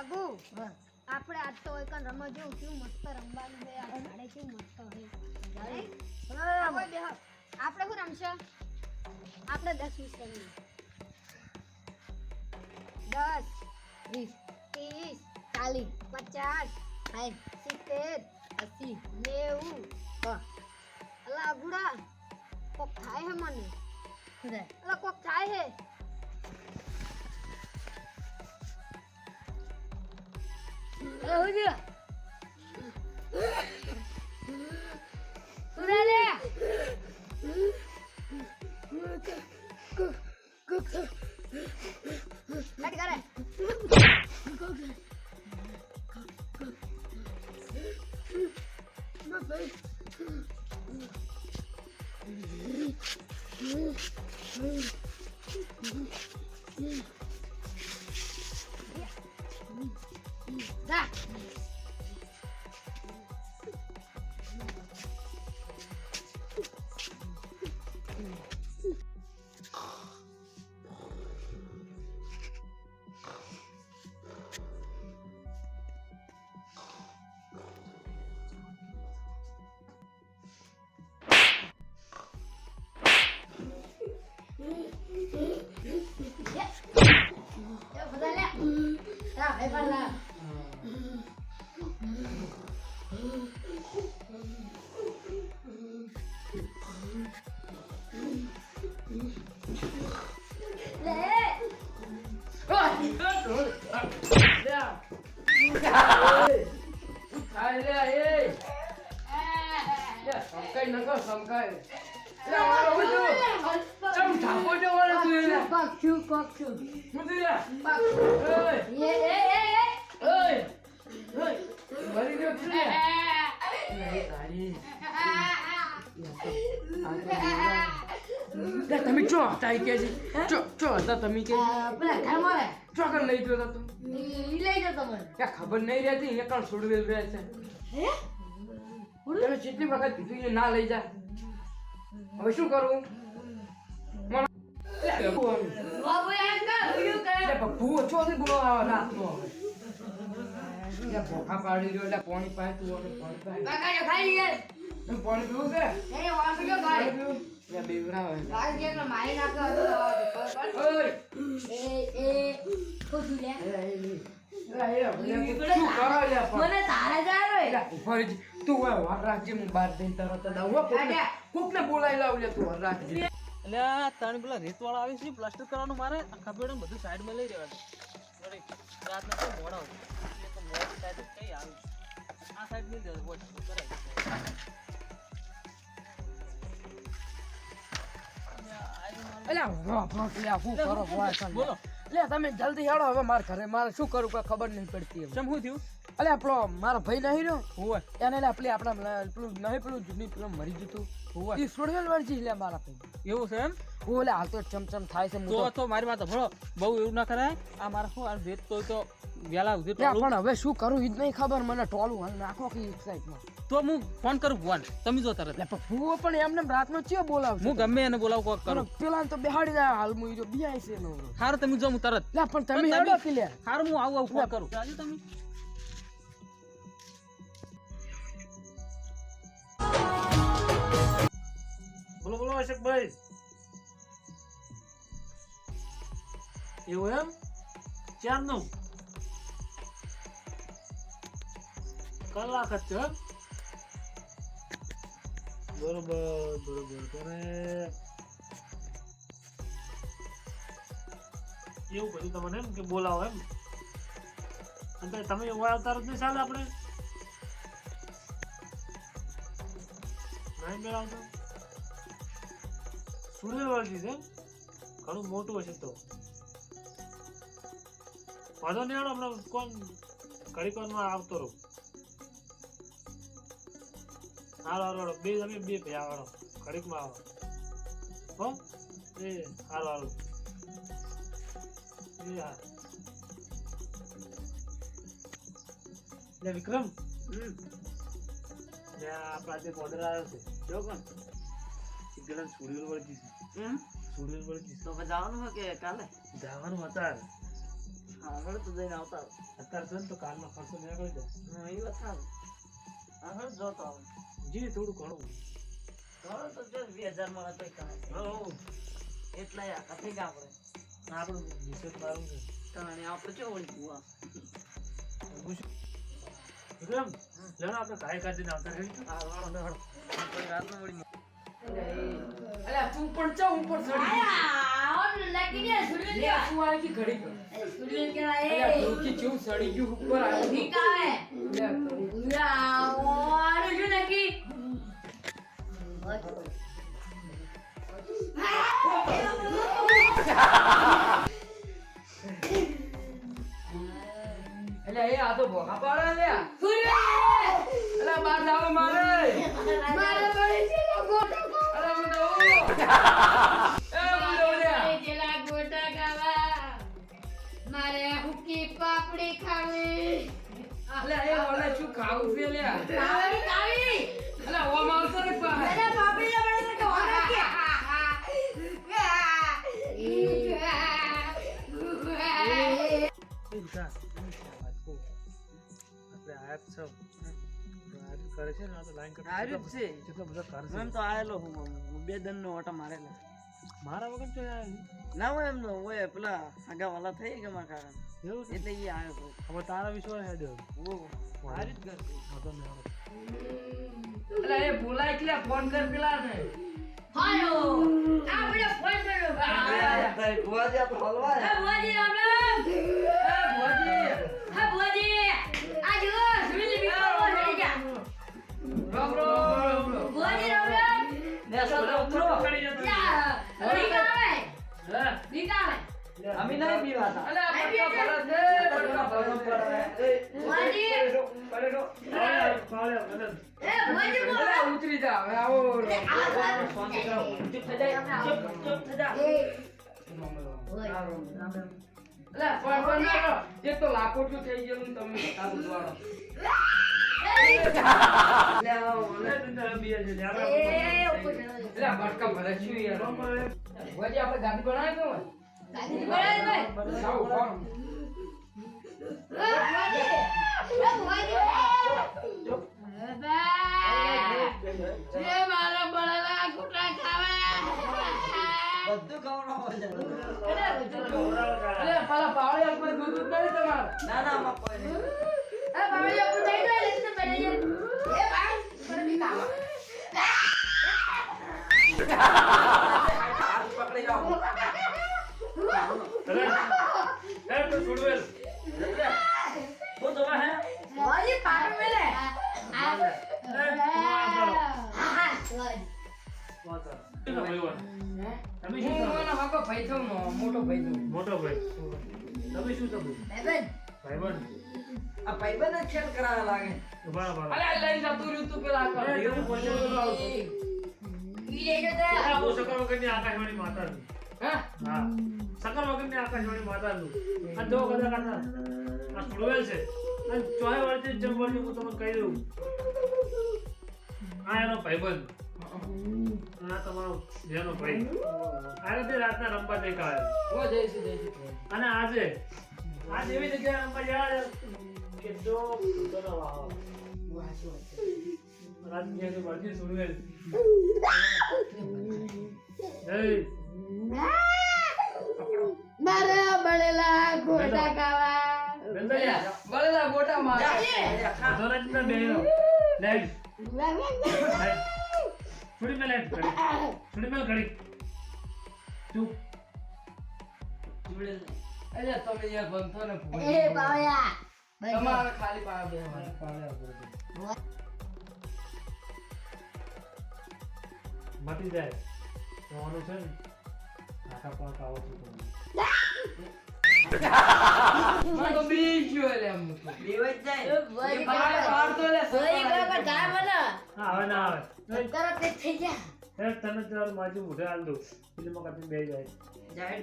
હા. આપણે આજ તો એક રમત જેવું કેવું મસ્ત રમવાનું છે આ ઝાડે કેવું મસ્ત હોય? આપણે શું રમશો? આપણે દસ વીસ રમીએ. દસ વીસ. ત્રીસ ચાલીસ. પચાસ સાઠ સિત્તેર એસી. નેવું. અલા અગુડા કોક થાય હે મને? અલા કોક થાય હે? એ હું થયું? શું પક્ષુ, પક્ષુ. પક્ષુ. એ, એ, એ, એ. તમે ચો હતા કે છે. ચો ચો હતા તમે કે પેલા ઘર મળે. ચોકન લઈ ગયો તું લઈ જતો મને. ક્યાં ખબર નહીં રહેતી એ કણ છોડવેલ રહે છે. હે? તમે જેટલી વખત કીધું ના લઈ જા. હવે શું કરું? પણ પાણી પીવું છે? મને તારા. તું બાર તરત બોલાવી લાવ લે તું વાર રાખજે. એટલે ત્રણ પેલા રેતવાળા આવે છે પ્લાસ્ટર કરવાનું મારે આખા ખબર બધું સાઈડમાં લઈ રહેવાનું રાતના તો મોડી બોલો. લે તમે જલ્દી હેડો હવે મારા ઘરે મારે શું કરું કોઈ ખબર નહીં પડતી ચમ શું થયું? અલ્યા આપણો મારો ભાઈ નહીં રહ્યો? હોવે એને લે પેલી આપણા પેલું નહીં પેલું જૂની પેલું મરી જતું હોવે એ સોડવેલ વળજી લે મારા ભાઈ. એવું છે એમ? ઓ લે હાલ તો ચમચમ થાય છે તો તો તો મારી વાત ભળો બહુ એવું ના કરાય. આ મારે શું આ તો વેલા સુધી પણ હવે શું કરું એ જ નહીં ખબર મને ટોલું હાલ નાખો કે એક સાઈડમાં તો હું ફોન કરું ભગવાન. તમે જો તરત. લે પણ એમને રાતનો ચિયો બોલાવ હું ગમે એને બોલાવ કોક કરું. પેલા તો બેહાડી જાય હાલ હું જો બિહાય છે નો હાર તમે જો હું તરત. લે પણ તમે હેડો કે લે સારું હું આવું આવું ફોન કરું. જાજો તમે. બોલો બોલો અશોકભાઈ. એવું એમ? ક્યારનું? કલાક જ છે? બરોબર બરોબર. તમે એવું કહ્યું તમને એમ કે બોલાવો એમ. અને તમે એવા આવતા જ નહીં ચાલે આપણે. નહીં મેળવતો આવતો. છે ઘણું મોટું હશે તો. વાંધો નહીં હમણાં કોણ ઘડીક વારમાં આવતો રહું. હાલો હાલો હાલો. બે તમે બે ભાઈ આવો ઘડીકમાં આવો હો? એ હાલો હાલો. એ હા. લે વિક્રમ. આપણા જે બોર્ડર આવ્યો છે. જો કોણ? સિગ્નલ સૂર્ય વળગી છે. સૂર્ય વળગી તો જવાનું હોય કે કાલે? જવાનું હતા આગળ તો જઈને આવતા. અત્યારે તો કાલનો ખર્ચો નીકળી જાય. હું એ વાત સારી. આગળ જોતો આવું. જી થોડું ઘણું ઘણો તો જો બે હજાર મળે. હો એટલા થઈ ગયા આપણે. આપણું વિશેષ મારું છે તાણે આપણે. હું શું વિક્રમ લેણો આપણે ગાય આવતા આ વાળો. આપણે રાતનો વળી અલ્યા તું પણ ચા ઉપર ચડી લે શું આવી કે ઘડી પર અલ્યા ડોકી જેવું સડી ગયું ઉપર તો. અલ્યા એ આ તો ભોગા પાડે લે અલ્યા બાર જાવ મારે. અરે બધો એ બધો લે મારે હુકી પાપડી ખાવી. અલ્યા એ ઓલે શું ખાવું છે લે ખાવી ખાવી. ઓમ તો ઓરે કે એ વિકાસ વાત કહું આપણે આયાત છો આયાત કરે છે ને તો લાઈન કટ આર્યું છે. કેટલા બધા ઘર છે તો આયેલો હું બે દન ઓટા મારેલા મારા ના હોય એમનો હોય પેલા આગા થઈ ગયા મારા કાકા એવું એટલે એ આવ્યો હવે તારા વિશ્વાસ હેડે ઓ અલ્યા એ બોલાય એટલે ફોન કર પેલા ને. હાલો. આપણે ફોન કર્યો. એ ભુવાજી હે ભુવાજી રામ રામ હે ભુવાજી. આ જો સુનિલ બીકો થઈ ગયા રામ રામ ભુવાજી રામ રામ ને ઉતરો. યા નીકાળે હે. નીકાળે અમે નહીં પીવાતા. અલ્યા બટકા ભરે છે બટકા ભરે છે. ભુવાજી. પાળ્યો, પાળ્યો, ગલન. એ ભુવાજી બોલો ઉતરી જા હવે આવો શાંતિ કરો ચૂપ થઈ જાય ચૂપ ચૂપ થઈ જા ગાડી બનાવી ગાડી બોલાય ભાઈ જાઓ, જાઓ. બધું ખાવાનું અલ્યા પેલા પાવડિયા ઉપર દૂધ દૂધ નહીં તમારે ના ના આમાં કોઈ નહીં હાથ ભાઈ મોટો ભાઈ. તમે શું તમે ભાઈ? ભાઈબંધ. આ ભાઈબંધ જ ખેલ કરાવવા લાગે. રહો. અલ્યા જતું રહ્યું તું પેલા આ એ, તમે પોતે બોલો આવો. આ બહુ સકર વગરની આકાશવાણી માતા છે. હે? હા. સકર આકાશવાણી માતા છે. આ જો કદાચ કાકા આ છે. અને ચોય વર્ષે જેમ વર્ષે હું તમને કહી દઉં. આ એનો ભાઈબંધ. આ તમારો જેનો ભાઈ આ રીતે રાતના રમવા દેખાય હો, જઈશું, જઈશું. અને આજે આજ એવી જગ્યાએ રમવા ગયા કે જો ભૂતોનો વાહો. રાતની આજે મરજી સુનવેલ. જય. મારા બળેલા ગોટા ખાવા બળેલા ગોટા મારે. ધોરાજીના બેનો. લાઈટ. લાઈટ. મેલે મેં લાઈટ કરી. થોડી મેં ઘડી. ચૂપ. અલ્યા તમે યાર બનતો ને. એ બાવયા તમારે ખાલી પાયા બેસવાનું. મટી જાય જવાનું છે ને આખા પણ કાવો છું. તો બી એટલે એમ તો. જાય એ બહાર બહાર તો એટલે ભાઈ બરાબર ગાય મને હા હવે ના આવે તરત જ થઈ ગયા. એ તને તારું માજુ મોઢે હાલ દઉં. એટલે મકા બે જાય. જાય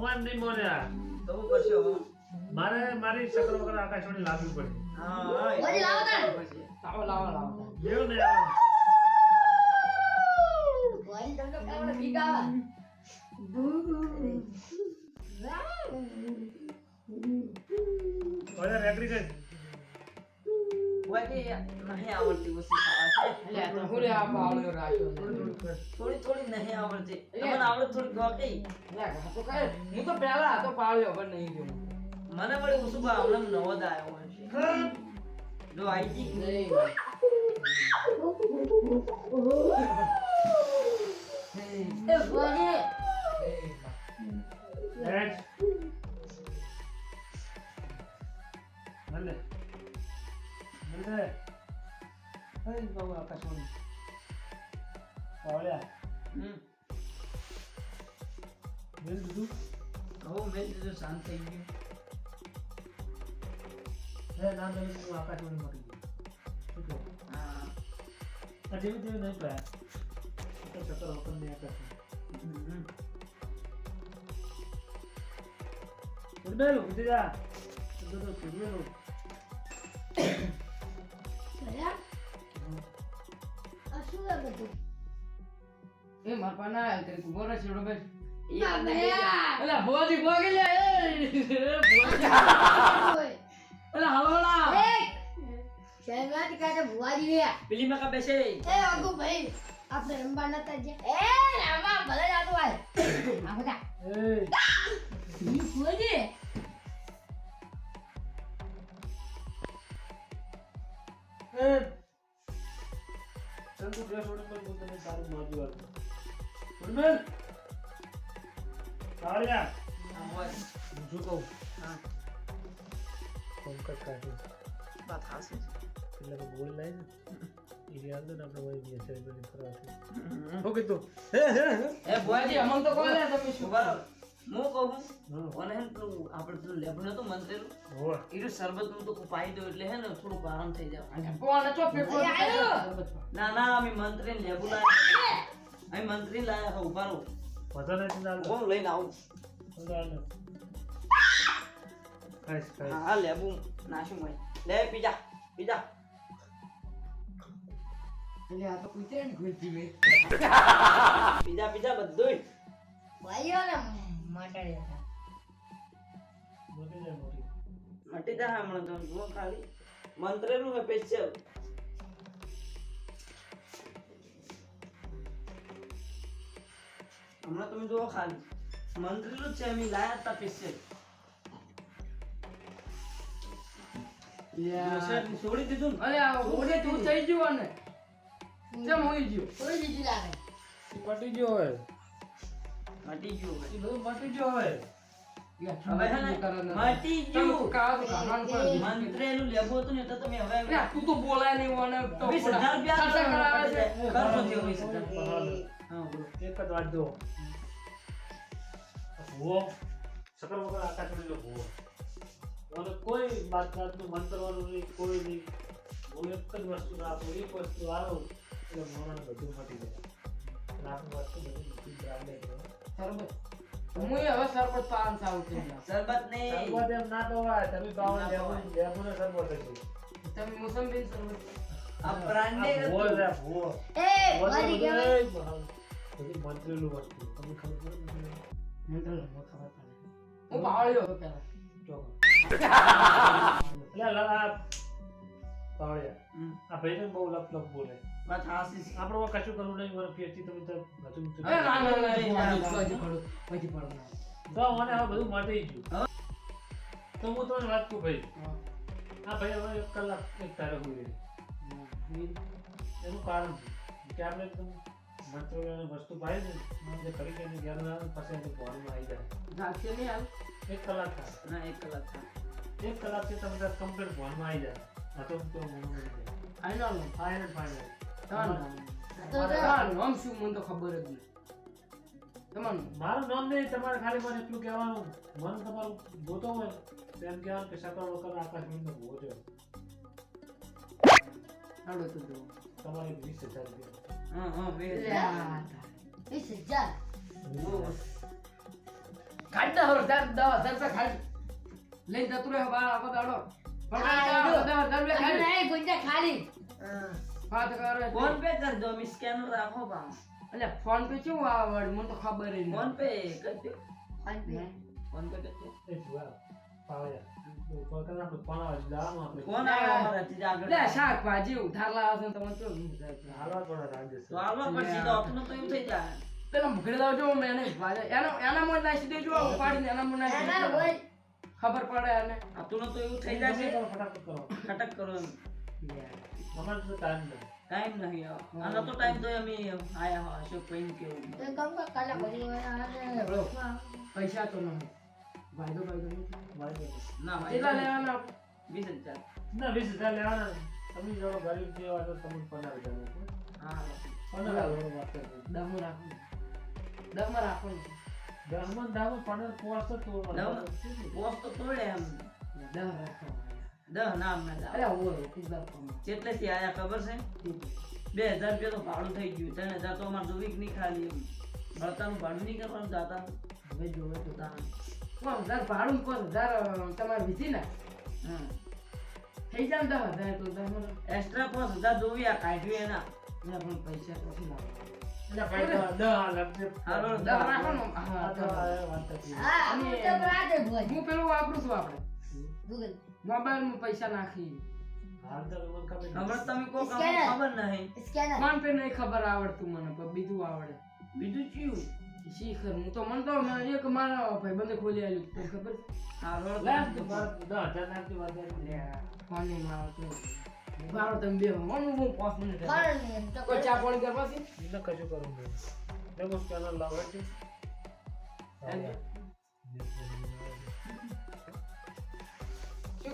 હા નહીં તો હું મારે મારી ચક્ર વગર આકાશવાણી લાવવી પડે. લાવો. લાવો લાવો એવું લેવું ને આમ. વળી તમને કાવડે બીક આવે. હવે રેકડી કઈ એટલે આ રે રાખ્યો થોડી થોડી નહીં આવડતી આવડે થોડી કાંઈ- નહીં ઓછું નવો જ આવ્યો હોય જો આઈ ગઈ નહીં. એ ભોજી. હેડ મલે મલે હે બાબુ આકાશવાણી પાવળ્યા હમ મેલ દીધું આકાશવાણી મળી ગયું હા જેવી નહીં પાયા તો શકર વગર આકાશવાણી જા તો તો ઉડમેલું ભર્યા? આ શું છે બધું? એ મારા પા ના તારી ઊભો રહે છેડો બેસ. ના, ભર્યા. એટલે ભોજી ભોગી લે એ ભોજી. ઓય. એટલે હળવળા. એ! શહેરમાંથી કાંઠે ભુવાજી રહ્યા. પેલી માં કા બેસે એ અગુ ભાઈ આપણે રમવા નતા ગયા એ આમાં ભલે જાતું હોય આ બધા. એ. ભુવાજી એ. ચલ તું ડ્રેસ ઓડી પર હું તને સારું મારજો આલ ઉડમેલ પાવળ્યા હા, હોય. હું શું કહું? હા. પંકજ કાઢી વાત છે. એટલે કે ગોળ લાવી ને. એ યાદ ને આપણે વહી ગયા સેલિબ્રેટ કરવા હમ. શું કીધું? એ ભોજી અમને તો કહો ને તમે શું રહો. હું કહું હા અને હે ને પેલું આપણે પેલું લેબડું નતું મંત્રેલું એનું શરબત હું તો પાઈ દઉં એટલે હે ને થોડુંક આરામ થઈ જાય. અને કોણ ચો પેપર. ના ના અમે મંત્રી લેબુ લાયા. અમે મંત્રી લાયા હતા ઊભા રહો. પતા નથી ના હું લઈને આવું. હા લેબુ નાશું ભાઈ લે પીજા પીજા. એટલે આ તો કૂતરા ને ઘૂસી મે પીજા પીજા બધું ભાઈઓ ને માટાડ્યા હતા મોટી. જાય મોટી મટી જાય હમણાં તો જુઓ ખાલી. મંત્રેલું હે સ્પેશિયલ હમણાં તમે જુઓ ખાલી. મંત્રેલું નું છે અમે લાયા હતા સ્પેશિયલ છોડી દીધું અરે ઓડે તું થઈ ગયો ને કેમ હોઈ ગયો કોઈ દીધી લાગે પટી ગયો હોય મટી ગયો એ બધું પટી ગયો હોય હવે હે ને મટી ગયું હવે કોઈ વાતનું મન કરવાનું નહીં કોઈ નહીં હું એક જ વસ્તુ રાખું એક વસ્તુ આવું એટલે મોરણ બધું મટી જાય. આપણું વસ્તુ બધું મૂકી છે. શરબત. હું હવે સરબત પાન સાવ થઈ સરબત નહીં. સરબત એમ ના કહેવાય. તમે પાવન ના લેબુ ને સરબત છે તમે મોસંબી સરબત આ બ્રાન્ડેડ ભૂવો હતું. છે એ ભૂવો ગયો બધું મંત્રેલું વસ્તુ. તમને ખબર પડે મંત્રેલું મો ખબર પડે. હું પાવળ્યો હતો પેલા ચોખા. લે લ- આ પાવડિયા. આ ભાઈ બહુ લપ લપ બોલે. કશું કરવું નહીં પેટથી તમે તો બધું ના ના ના એ ના ના, પછી પડો પછી પડો. તો મને હવે બધું મટી ગયું. તો હું તમને વાત કહું ભાઈ. આ ભાઈ હવે એક કલાક એક તારે હોઈ એનું કારણ કે આપણે એકદમ વસ્તુ પાઈ ને જે કરી કરીને ઘેર ના આવે પછી એને ભણવામાં આવી જાય. જાગશે નહીં આવે? એક કલાક થાય. ના એક કલાક થાય. એક કલાકથી તમે કમ્પ્લીટ ભણવામાં આવી જાય. આ તો ફાઇનલ ફાઇનલ નામ શું મને તો ખબર જ નહીં તમારું? મારું નામ નહીં તમારે ખાલી મને એટલું કહેવાનું. મન તમારું જોતો હોય. તો એમ કહેવાનું કે સકળ આકાશ હાલો તો જો તમારે વીસ હજાર રૂપિયા. હા હા લ્યા. વીસ હજાર. કાઢ દે હવે દસ રૂપિયા ખાલી લઈને જતું રહે બહાર આખો દાડો. બધા બધા ખાલી. નહીં, ખાલી કરે ફોન પે કરજો મી સ્કેનર રાખો બા એટલે ફોન પે કેવું આવડ? મને તો ખબર જ ફોન નહીં પે કરજો ફોન પે. ફોન પે કરજો એ લે શાકભાજી ઉધાર લાવો છો ને તમે કેવું હાલવા પડે રાજેશ. તો હાલવા પડશે તો આપનું તો એવું થઈ જાય. પેલા મુખડી લાવજો એને એના મોડ નાખી દેજો ઉપાડીને એના મોડ નાખી દેજો. ખબર પડે એને. આપનું તો એવું થઈ જાય છે કરો, ફટાફટ કરો. ખટક કરો. એમ અમારે તો time નથી. ટાઈમ નહીં આવો. આનો તો ટાઈમ તો અમે આયા હો અશોક ભાઈ કેવું તો કહું કે કલાક બધી બરો. પૈસા તો નહીં વાયદો વાયદો નહીં નહીં. ના કેટલા લેવાના આપણે? વીસ હજાર ના, વીસ લેવાના. તમે જો ગરીબ જેવા તો તમને પંદર હજાર આપો. હા પંદર હજારનો વાત રાખો દમ રાખો દમ ને તો. તો તોડે એમ દહ રાખો દહ ના અરે હું કમાય. કેટલેથી આયા ખબર છે? બે હજાર રૂપિયા તો ભાડું થઈ ગયું. ત્રણ હજાર તો અમારે જોવી નહીં ખાલી એમ. ભરતાનું ભાડું નહીં કરવાનું જાતા હવે જોવે તો. પાંચ હજાર ભાડું પાંચ હજાર તમારે વીધી ને? હમ થઈ જાય દસ હજાર તો એક્સ્ટ્રા પાંચ હજાર જોવી આ કાઢ્યું એના. ના પણ પૈસા પછી લાવે. હા પેલું વાપરું છું આપણે. મોબાઈલમાં પૈસા નાખી. હાલ ખબર તમે કે ખબર નહીં. ફોન પે નહીં ખબર આવડતું મને પણ બીજું આવડે. બીજું ચિયું? શીખર હું તો મને તો મેં એક મારા ભાઈબંધે ખોલી આલ્યું તો ખબર? છે? હાલો લે, તું મારે દહ હજાર નાખજે, વાત લે ફોન નહીં મારો તો. મારો તમે બે હું હું પાંચ મિનિટ કોઈ ચા પાણી કરવા છે ન કશું કરું. મેં કોઈ લાવે છે.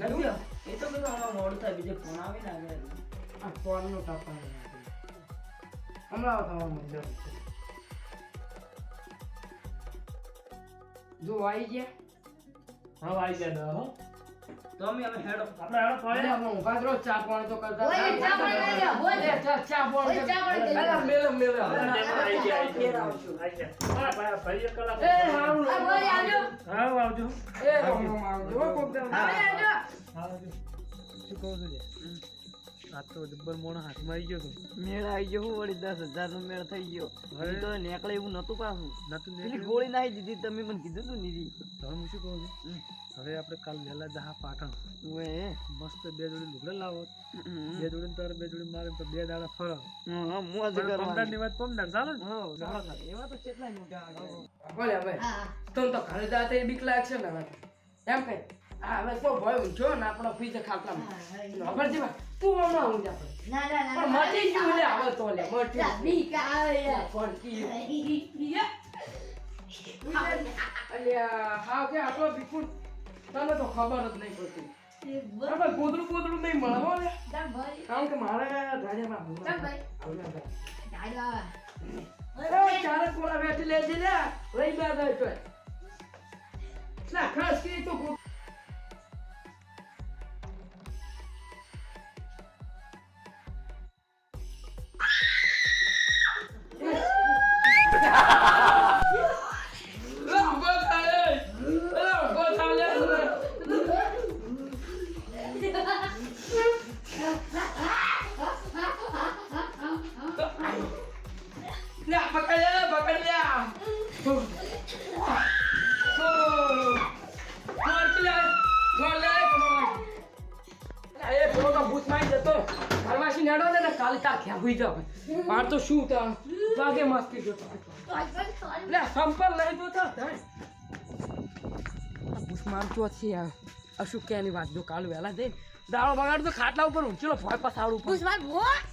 કીધું? એ તો બધું હમણાં મોડું થાય બીજે ફોન આવે ને આગળ આ ફોનનો ટપા હમણાં તમારા મજા જો આવી ગયા હા, આવી ગયા હો. તો અમે અમે હેડો આપણે હાલો અરે ફોન. ઊભા રહો, ચા પાણી તો કરતા ઓય, ચા પાણી લઈ લો, ઓય. ચા- ચા પાણી ચા પાણી અલા, મેલે, મેલે. આપણે અલા, ટેબલ આવી ગયા, આવી ગયા. આવશું. આવી ભાઈ, એ, હારું આવજો. હા, આવજો. એ, રામ રામ આવજો, કોક દાડો. આવજો. શું કહું છું આ તો જબ્બર મોણો હાથમાં આવી ગયો તો. મેળ આવી ગયો વળી દસ હજાર નો મેળ થઈ ગયો. હવે? તો નેકળે એવું નતું પાછું. નતું પેલી ગોળી નાખી દીધી તમે મને કીધું તું નીધી હવે હું શું કહું છું? હવે આપણે કાલ વહેલા જહા પાટણ. ઓએ મસ્ત બે જોડી લુગડા લાવો. બે જોડી તારે બે જોડી મારે તો બે દાડા ફરો મોજ પમદારની વાત પમદાર ચાલો ને? એવા તો કેટલા મોટા બોલે ભાઈ હા, હા. તો ઘરે જાતે બીક લાગશે ને એમ કઈ હા હવે તો ભય ઊંચો ને આપણો હા, હા. ખબર છે? તું હમણાં આપણે ના, ના, ના, પણ ના. મટી ગયું લે હવે તો લે મટી બી યાર. ફરકી અલ્યા હા કે આટલો બીકું તને તો ખબર જ નહીં પડતી. બરાબર ગોદડું ગોદડું નહીં મળે હો ભાઈ. કારણ કે મારે ગાડીમાં ભાઈ. ચારે કોલા બેઠી લેજે લે. રહી બે દે તો ખાસ કરી તો લે, પકડ લે. Oh. માર લે, કમાલ. લે, એ પેલો તો ભૂતમાં જતો. ઘરવાસી નેડો ને કાલે તાર ઘેર જાવ. માર તો શું તા વાગે મસ્તી જોતો. ચાલ, ચાલ, ચાલ. લે, સંપલ લઈ દો તો. ભૂત મારતો છે યાર. અશું કે એની વાત જો કાલ વહેલા જઈને દાળો બગાડ તો ખાટલા ઉપર ઊંચેલો ભોય પસાડું પુષ્પા, ભો. ખેંચી ગયો.